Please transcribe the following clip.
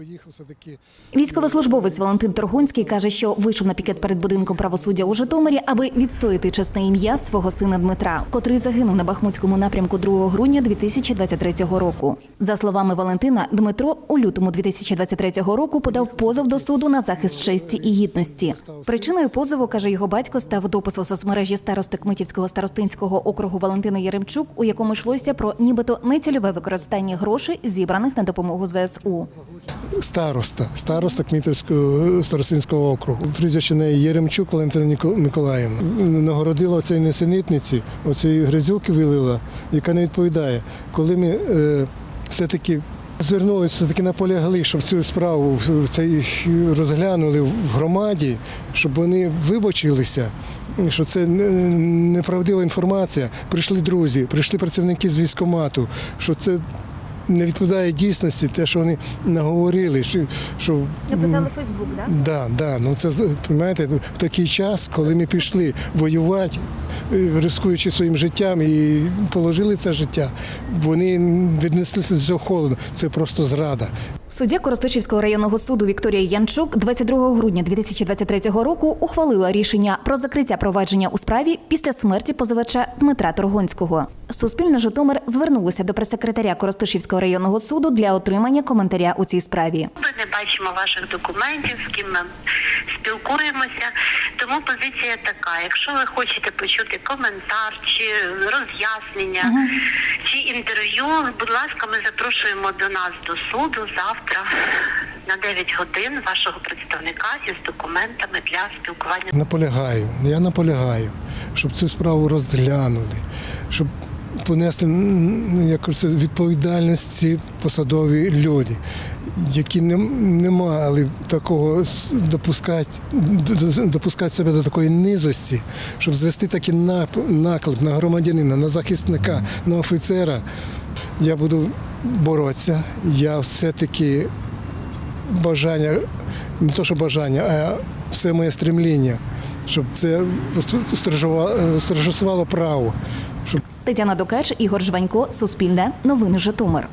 поїхав все-таки. Військовослужбовець Валентин Торгонський каже, що вийшов на пікет перед будинком правосуддя у Житомирі, аби відстояти чесне ім'я свого сина Дмитра, котрий загинув на Бахмутському напрямку 2 грудня 2023 року. За словами Валентина, Дмитро у лютому 2023 року подав позов до суду на захист честі і гідності. Причиною позову каже його батько став допис у соцмережі старости Кмитівського старостинського округу Валентина Єремчук, у якому йшлося про нібито нецільове використання грошей, зібраних на допомогу ЗСУ. Староста, староста Кмітовського старостинського округу. Прізвище неї Єремчук Валентина Миколаївна. Нагородила оцей несенітниці, оцієї грязюки вилила, яка не відповідає. Коли ми е, все-таки звернулися, все-таки наполягли, щоб цю справу цей розглянули в громаді, щоб вони вибачилися. Що це неправдива інформація. Прийшли друзі, прийшли працівники з військкомату, що це не відповідає дійсності, те, що вони наговорили. Що, що Написали Фейсбук, так? Да, да, ну це розумієте, в такий час, коли ми пішли воювати, е, ризикуючи своїм життям і положили це життя, вони віднеслися до цього холодно. Це просто зрада. Суддя Коростишівського районного суду Вікторія Янчук 22 грудня 2023 року ухвалила рішення про закриття провадження у справі після смерті позивача Дмитра Торгонського. Суспільне Житомир звернулося до прес-секретаря Коростишівського районного суду для отримання коментаря у цій справі. Ми не бачимо ваших документів, з ким ми спілкуємося. Тому позиція така: якщо ви хочете почути коментар чи роз'яснення чи інтерв'ю, будь ласка, ми запрошуємо до нас до суду завтра на 9 годин вашого представника зі з документами для спілкування. Наполягаю, я наполягаю, щоб цю справу розглянули, щоб понесли м, як кажуть, відповідальність ці посадові люди, які не, не мали такого допускати, допускати себе до такої низості, щоб звести такий наклеп на громадянина, на захисника, на офіцера. Я буду боротися. Я все-таки бажання, не то що бажання, а все моє стремління, щоб це стражува- стражувало право. Щоб Тетяна Докеч, Ігор Жванько, Суспільне, Новини Житомир.